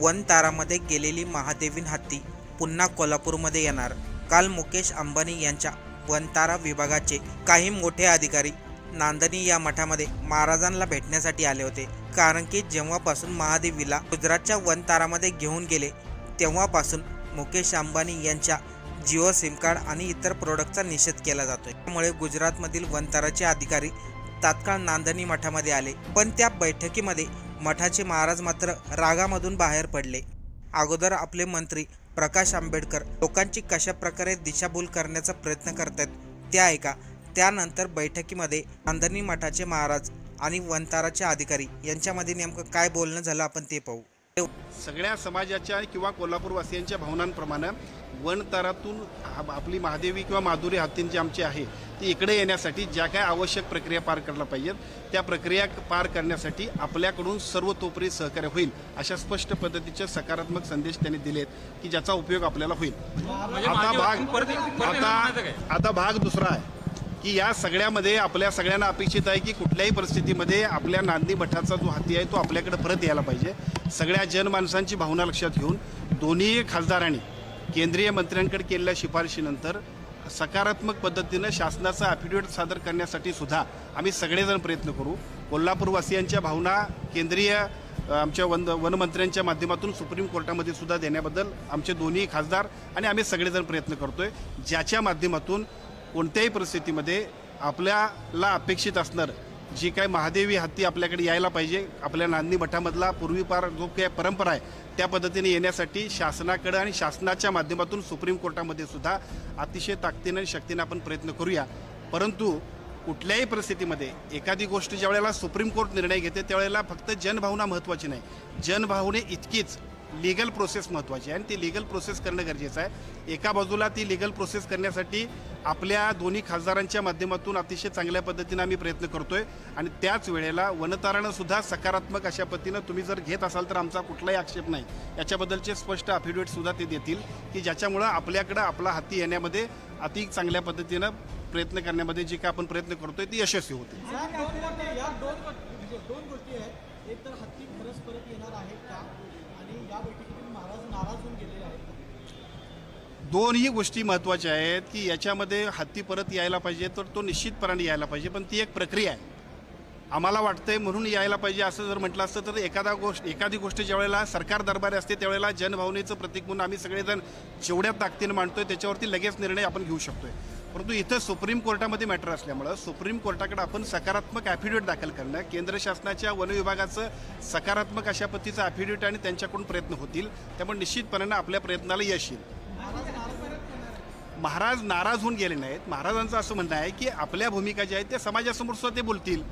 One तारामध्ये गेलेली महादेवीन हत्ती पुन्हा कोल्हापूरमध्ये येणार. काल मुकेश अंबानी यांच्या वनतारा विभागाचे काही मोठे अधिकारी नांदणी या मठामध्ये महाराजांना भेटण्यासाठी आले होते. कारण की जेव्हापासून महादेवीला गुजरातच्या वनतारामध्ये घेऊन गेले तेव्हापासून मुकेश अंबानी यांच्या जिओ सिम कार्ड आणि इतर प्रोडक्टचा निषेध केला जातोय. त्यामुळे गुजरातमधील वनताराचे अधिकारी तात्काळ नांदणी मठामध्ये आले. पण त्या बैठकीमध्ये मठाचे महाराज मात्र रागामधून बाहेर पडले. अगोदर आपले मंत्री प्रकाश आंबेडकर लोकांची कशा प्रकारे दिशाभूल करण्याचा प्रयत्न करतात ते ऐका. त्यानंतर बैठकीमध्ये नांदणी मठाचे महाराज आणि वनताराचे अधिकारी यांच्यामध्ये नेमकं काय बोलणं झालं आपण ते पाहू. सगळ्या समाजाच्या किंवा कोल्हापूरवासियांच्या भावनांप्रमाणे वन तारातून हा- आपली महादेवी किंवा माधुरी हत्तीन जी आमची आहे ती इकडे येण्यासाठी ज्या काय आवश्यक प्रक्रिया पार करायला पाहिजेत त्या प्रक्रिया पार करण्यासाठी आपल्याकडून सर्वतोपरी सहकार्य होईल अशा स्पष्ट पद्धतीचे सकारात्मक संदेश त्यांनी दिलेत की ज्याचा उपयोग आपल्याला होईल. आता भाग आता आता भाग दुसरा आहे की या सगळ्यामध्ये आपल्या सगळ्यांना अपेक्षित आहे की कुठल्याही परिस्थितीमध्ये आपल्या नांदी मठाचा जो हाती आहे तो आपल्याकडे परत यायला पाहिजे. सगळ्या जनमानसांची भावना लक्षात घेऊन दोन्ही खासदारांनी केंद्रीय मंत्र्यांकडे केलेल्या शिफारशीनंतर सकारात्मक पद्धतीनं शासनाचा ॲफिडेविट सादर करण्यासाठी सुद्धा आम्ही सगळेजण प्रयत्न करू. कोल्हापूरवासियांच्या भावना केंद्रीय आमच्या वन वनमंत्र्यांच्या माध्यमातून सुप्रीम कोर्टामध्ये सुद्धा देण्याबद्दल आमचे दोन्ही खासदार आणि आम्ही सगळेजण प्रयत्न करतोय. ज्याच्या माध्यमातून कोणत्याही परिस्थितीमध्ये आपल्याला अपेक्षित असणार जी काय महादेवी हत्ती आपल्याकडे यायला पाहिजे आपल्या नांदी मठामधला पूर्वीपार जो काय परंपरा आहे त्या पद्धतीने येण्यासाठी शासनाकडं आणि शासनाच्या माध्यमातून सुप्रीम कोर्टामध्ये सुद्धा अतिशय ताकदीने आणि शक्तीने आपण प्रयत्न करूया. परंतु कुठल्याही परिस्थितीमध्ये एखादी गोष्ट ज्या वेळेला सुप्रीम कोर्ट निर्णय घेते त्यावेळेला फक्त जनभावना महत्त्वाची नाही. जनभावने इतकीच लिगल प्रोसेस महत्त्वाची आहे आणि ती लिगल प्रोसेस करणं गरजेचं आहे. एका बाजूला ती लिगल प्रोसेस करण्यासाठी आपल्या दोन्ही खासदारांच्या माध्यमातून अतिशय चांगल्या पद्धतीनं आम्ही प्रयत्न करतोय. आणि त्याच वेळेला वनतारणंसुद्धा सकारात्मक अशा पद्धतीनं तुम्ही जर घेत असाल तर आमचा कुठलाही आक्षेप नाही. याच्याबद्दलचे स्पष्ट अफिडेविटसुद्धा ते देतील की ज्याच्यामुळं आपल्याकडं आपला हाती येण्यामध्ये अति चांगल्या पद्धतीनं प्रयत्न करण्यामध्ये जे काय आपण प्रयत्न करतोय ते यशस्वी होतील. दोनही गोष्टी महत्त्वाच्या आहेत की याच्यामध्ये हत्ती परत यायला पाहिजे तर तो निश्चितपणाने यायला पाहिजे. पण ती एक प्रक्रिया आहे. आम्हाला वाटतंय म्हणून यायला पाहिजे असं जर म्हटलं असतं तर एखादा गोष्ट एखादी गोष्ट ज्यावेळेला सरकार दरबारी असते त्यावेळेला जनभावनेचं प्रतीक म्हणून आम्ही सगळेजण जेवढ्या ताकदीनं मांडतोय त्याच्यावरती लगेच निर्णय आपण घेऊ शकतोय. परंतु इथं सुप्रीम कोर्टामध्ये मॅटर असल्यामुळं सुप्रीम कोर्टाकडे आपण सकारात्मक ॲफिडेविट दाखल करणं केंद्र शासनाच्या वन विभागाचं सकारात्मक अशा पद्धतीचं ॲफिडेविट आणि त्यांच्याकडून प्रयत्न होतील त्यामुळे निश्चितपणानं आपल्या प्रयत्नाला यश येईल. महाराज नाराज होऊन गेले नाहीत. महाराजांचं असं म्हणणं आहे की आपल्या भूमिका ज्या आहेत त्या समाजासमोर सुद्धा ते बोलतील.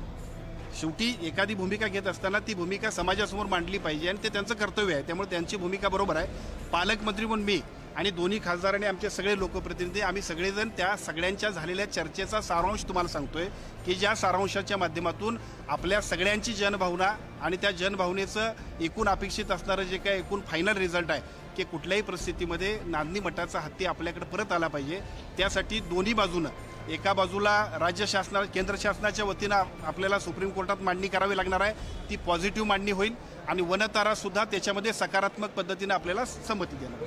शेवटी एखादी भूमिका घेत असताना ती भूमिका समाजासमोर मांडली पाहिजे आणि ते त्यांचं कर्तव्य आहे. त्यामुळे त्यांची भूमिका बरोबर आहे. पालकमंत्री म्हणून मी आणि दोन्ही खासदार आणि आमचे सगळे लोकप्रतिनिधी आम्ही सगळेजण त्या सगळ्यांच्या झालेल्या चर्चेचा सारांश तुम्हाला सांगतोय की ज्या सारांशाच्या माध्यमातून आपल्या सगळ्यांची जनभावना आणि त्या जनभावनेचं एकूण अपेक्षित असणारं जे काय एकूण फायनल रिझल्ट आहे की कुठल्याही परिस्थितीमध्ये नांदणी मठाचा हत्ती आपल्याकडे परत आला पाहिजे. त्यासाठी दोन्ही बाजूनं एका बाजूला राज्य शासना केंद्र शासनाच्या वतीनं आप- आपल्याला सुप्रीम कोर्टात मांडणी करावी लागणार आहे ती पॉझिटिव्ह मांडणी होईल आणि वनतारा सुद्धा त्याच्यामध्ये सकारात्मक पद्धतीने आपल्याला संमती देणार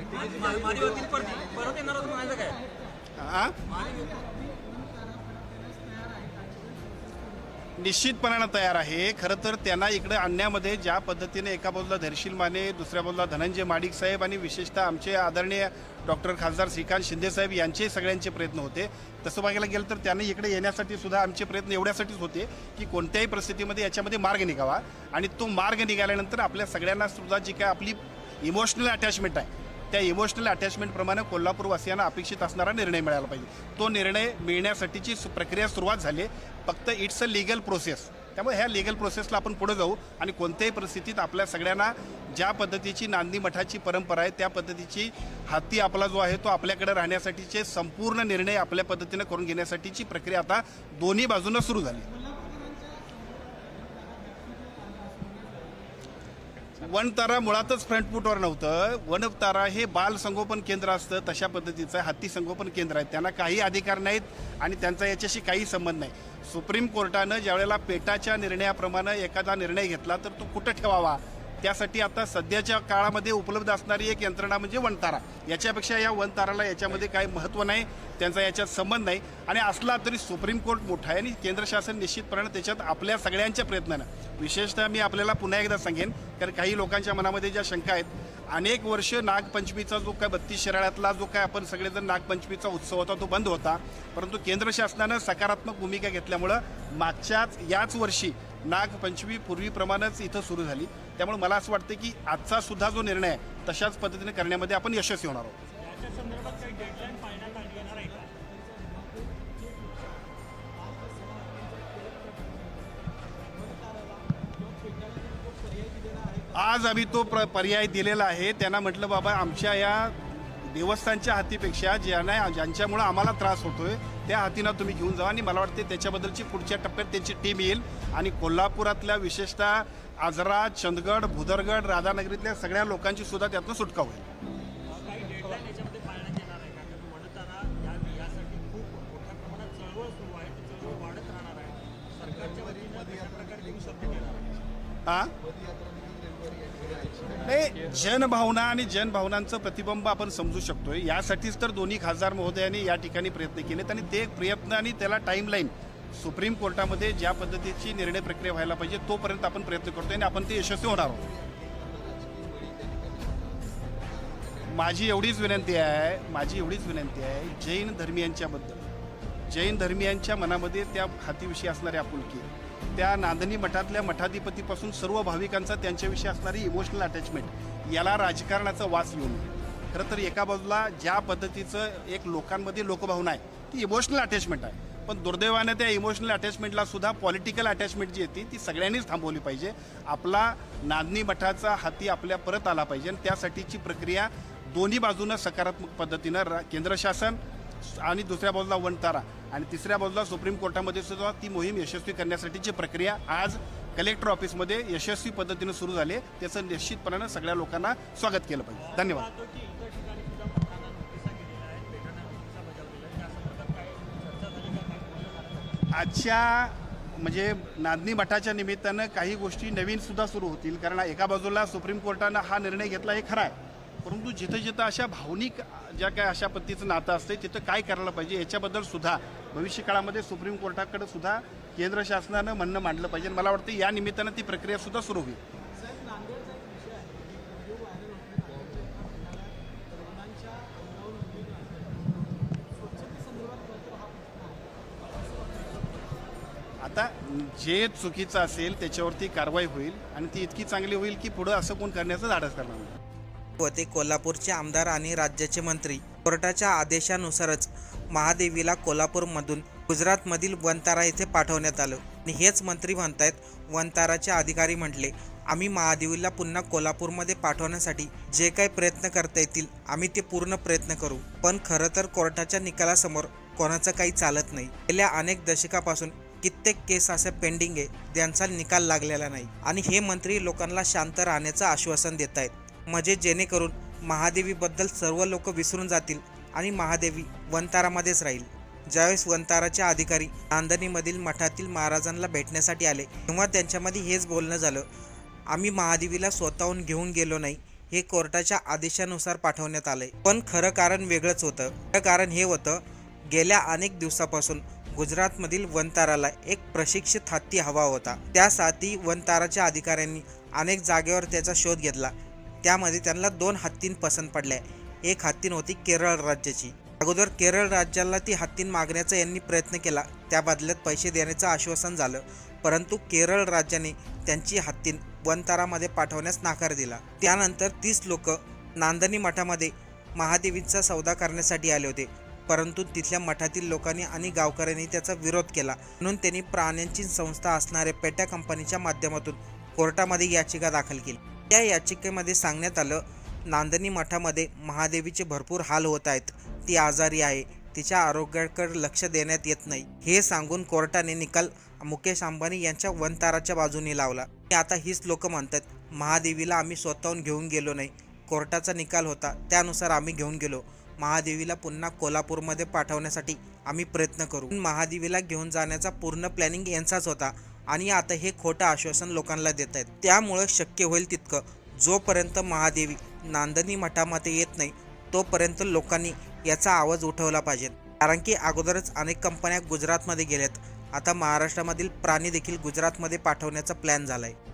निश्चितपणानं तयार आहे. खरं तर त्यांना इकडे आणण्यामध्ये ज्या पद्धतीने एका बाजूला धर्शील माने दुसऱ्या बाजूला धनंजय माडिक साहेब आणि विशेषतः आमचे आदरणीय डॉक्टर खासदार श्रीकांत शिंदे साहेब यांचे सगळ्यांचे प्रयत्न होते. तसं बघायला गेलं तर त्यांनी इकडे येण्यासाठी सुद्धा आमचे प्रयत्न एवढ्यासाठीच होते की कोणत्याही परिस्थितीमध्ये याच्यामध्ये मार्ग निघावा. आणि तो मार्ग निघाल्यानंतर आपल्या सगळ्यांना सुद्धा जी काय आपली इमोशनल अटॅचमेंट आहे त्या इमोशनल अटॅचमेंटप्रमाणे कोल्हापूरवासियांना अपेक्षित असणारा निर्णय मिळाला पाहिजे. तो निर्णय मिळण्यासाठीची सु- प्रक्रिया सुरुवात झाली फक्त इट्स अ लिगल प्रोसेस त्यामुळे ह्या लिगल प्रोसेसला आपण पुढे जाऊ आणि कोणत्याही परिस्थितीत आपल्या सगळ्यांना ज्या पद्धतीची नांदी मठाची परंपरा आहे त्या पद्धतीची हाती आपला जो आहे तो आपल्याकडे राहण्यासाठीचे संपूर्ण निर्णय आपल्या पद्धतीनं करून घेण्यासाठीची प्रक्रिया आता दोन्ही बाजूनं सुरू झाली वनतारा मुळातच फ्रंटफूटवर नव्हतं. वनतारा हे बाल संगोपन केंद्र असतं. तशा पद्धतीचं हत्ती संगोपन केंद्र आहे. त्यांना काही अधिकार नाहीत आणि त्यांचा याच्याशी काही संबंध नाही. सुप्रीम कोर्टानं ज्यावेळेला पेटाच्या निर्णयाप्रमाणे एखादा निर्णय घेतला तर तो कुठं ठेवावा? त्यासाठी आता सध्याच्या काळामध्ये उपलब्ध असणारी एक यंत्रणा म्हणजे वनतारा. याच्यापेक्षा या वनताराला याच्यामध्ये काही महत्त्व नाही त्यांचा याच्यात संबंध नाही. आणि असला तरी सुप्रीम कोर्ट मोठा आहे आणि केंद्र शासन निश्चितपणे त्याच्यात आपल्या सगळ्यांच्या प्रयत्नानं. विशेषतः मी आपल्याला पुन्हा एकदा सांगेन कारण काही लोकांच्या मनामध्ये ज्या शंका आहेत अनेक वर्ष नागपंचमीचा जो काय बत्तीस शिराळ्यातला जो काय आपण सगळेजण नागपंचमीचा उत्सव होता तो बंद होता. परंतु केंद्र शासनानं सकारात्मक भूमिका घेतल्यामुळं मागच्याच याच वर्षी नागपंचमी पूर्वीप्रमाणेच इथं सुरू झाली. त्यामुळे मला असं वाटतं की आजचा सुद्धा जो निर्णय आहे तशाच पद्धतीने करण्यामध्ये आपण यशस्वी होणार आहोत. आज आम्ही तो प्र पर्याय दिलेला आहे. त्यांना म्हटलं बाबा आमच्या या देवस्थानच्या हातीपेक्षा ज्यांना ज्यांच्यामुळं आम्हाला त्रास होतोय त्या हातींना तुम्ही घेऊन जा आणि मला वाटते त्याच्याबद्दलची पुढच्या टप्प्यात त्यांची टीम येईल. आणि कोल्हापुरातल्या विशेषतः आजरा चंदगड भुदरगड राधानगरीतल्या सगळ्या लोकांची सुद्धा त्यातनं सुटका होईल. हा? जनभावना आणि जनभावनांचं प्रतिबिंब आपण समजू शकतोय. यासाठीच तर दोन्ही खासदार महोदयांनी या ठिकाणी प्रयत्न केलेत आणि ते प्रयत्न आणि त्याला टाईमलाईन सुप्रीम कोर्टामध्ये ज्या पद्धतीची निर्णय प्रक्रिया व्हायला पाहिजे तोपर्यंत आपण प्रयत्न करतोय आणि आपण ते यशस्वी होणार आहोत. माझी एवढीच विनंती आहे माझी एवढीच विनंती आहे जैन धर्मियांच्याबद्दल. जैन धर्मियांच्या मनामध्ये त्या हातीविषयी असणारी आपुलकी. त्या नांदणी मठातल्या मठाधिपतीपासून सर्व भाविकांचा त्यांच्याविषयी असणारी इमोशनल अटॅचमेंट याला राजकारणाचा वास येऊन खरं तर एका बाजूला ज्या पद्धतीचं एक लोकांमध्ये लोकभावना आहे ती इमोशनल अटॅचमेंट आहे. पण दुर्दैवाने त्या इमोशनल अटॅचमेंटला सुद्धा पॉलिटिकल अटॅचमेंट जी येते ती सगळ्यांनीच थांबवली पाहिजे. आपला नांदणी मठाचा हाती आपल्या परत आला पाहिजे आणि त्यासाठीची प्रक्रिया दोन्ही बाजूनं सकारात्मक पद्धतीनं रा- केंद्र शासन आणि दुसऱ्या बाजूला वनतारा आणि तिसऱ्या बाजूला सुप्रीम कोर्टामध्ये सुद्धा ती मोहीम यशस्वी करण्यासाठीची प्रक्रिया आज कलेक्टर ऑफिसमध्ये यशस्वी पद्धतीनं सुरू झाले त्याचं निश्चितपणानं सगळ्या लोकांना स्वागत केलं पाहिजे. धन्यवाद. आजच्या म्हणजे नांदणी मठाच्या निमित्तानं काही गोष्टी नवीन सुद्धा सुरू होतील कारण एका बाजूला सुप्रीम कोर्टानं हा निर्णय घेतला हे खरा आहे. परंतु जिथं जिथं अशा भावनिक ज्या काय अशा पद्धतीचं नातं असते तिथं काय करायला पाहिजे याच्याबद्दल सुद्धा भविष्य काळामध्ये सुप्रीम कोर्टाकडे सुद्धा केंद्र शासनानं म्हणणं मांडलं पाहिजे. आणि मला वाटतं या निमित्तानं ती प्रक्रिया सुद्धा सुरू होईल. आता जे चुकीचं असेल त्याच्यावरती कारवाई होईल आणि ती इतकी चांगली होईल की पुढं असं कोण करण्याचं धाडस करणार नाही. ते कोल्हापूरचे आमदार आणि राज्याचे मंत्री. कोर्टाच्या आदेशानुसारच महादेवीला कोल्हापूरमधून गुजरातमधील वनतारा येथे पाठवण्यात आलं. आणि हेच मंत्री म्हणतायत वनताराचे अधिकारी म्हटले आम्ही महादेवीला पुन्हा कोल्हापूरमध्ये पाठवण्यासाठी जे काही प्रयत्न करता येतील आम्ही ते पूर्ण प्रयत्न करू. पण खरं तर कोर्टाच्या निकालासमोर कोणाचं काही चालत नाही. गेल्या अनेक दशकापासून कित्येक केस असे पेंडिंग आहे ज्यांचा निकाल लागलेला नाही. आणि हे मंत्री लोकांना शांत राहण्याचं आश्वासन देत आहेत म्हणजे जेणेकरून महादेवीबद्दल सर्व लोक विसरून जातील आणि महादेवी वनतारामध्येच राहील. ज्यावेळेस वनताराचे अधिकारी नांदणीमधील मठातील महाराजांना भेटण्यासाठी आले तेव्हा त्यांच्यामध्ये हेच बोलणं झालं आम्ही महादेवीला स्वतःहून घेऊन गेलो नाही हे कोर्टाच्या आदेशानुसार पाठवण्यात आलंय. पण खरं कारण वेगळंच होतं. खरं कारण हे होतं गेल्या अनेक दिवसापासून गुजरातमधील वनताराला एक प्रशिक्षित हत्ती हवा होता. त्यासाठी वनताराच्या अधिकाऱ्यांनी अनेक जागेवर त्याचा शोध घेतला. त्यामध्ये त्यांना दोन हत्तीन पसंत पडल्या एक हत्तीन होती केरळ राज्याची. अगोदर केरळ राज्याला ती हत्तीन मागण्याचा यांनी प्रयत्न केला. त्या बदल्यात पैसे देण्याचं आश्वासन झालं. परंतु केरळ राज्याने त्यांची हत्तीन वनतारामध्ये पाठवण्यास नाकार दिला. त्यानंतर तीस लोक नांदणी मठामध्ये महादेवींचा सौदा करण्यासाठी आले होते. परंतु तिथल्या मठातील लोकांनी आणि गावकऱ्यांनी त्याचा विरोध केला. म्हणून त्यांनी प्राण्यांची संस्था असणाऱ्या पेट्या कंपनीच्या माध्यमातून कोर्टामध्ये याचिका दाखल केली. त्या याचिकेमध्ये सांगण्यात आलं नांदणी मठामध्ये महादेवीचे भरपूर हाल होत आहेत. ती आजारी आहे. तिच्या आरोग्याकडे लक्ष देण्यात येत नाही. हे सांगून कोर्टाने निकाल मुकेश अंबानी यांच्या वनताराच्या बाजूने लावला. आता हीच लोक म्हणतात महादेवीला आम्ही स्वतःहून घेऊन गेलो नाही. कोर्टाचा निकाल होता. त्यानुसार आम्ही घेऊन गेलो. महादेवीला पुन्हा कोल्हापूरमध्ये पाठवण्यासाठी आम्ही प्रयत्न करू. महादेवीला घेऊन जाण्याचा पूर्ण प्लॅनिंग यांचाच होता. आणि आता हे खोटं आश्वासन लोकांना देत आहेत त्यामुळं शक्य होईल तितकं. जोपर्यंत महादेवी नांदनी मठामध्ये येत नाही तोपर्यंत लोकांनी याचा आवाज उठवला पाहिजे. कारण की अगोदरच अनेक कंपन्या गुजरातमध्ये गेल्यात. आता महाराष्ट्रामधील प्राणी देखील गुजरातमध्ये पाठवण्याचा प्लॅन झाला आहे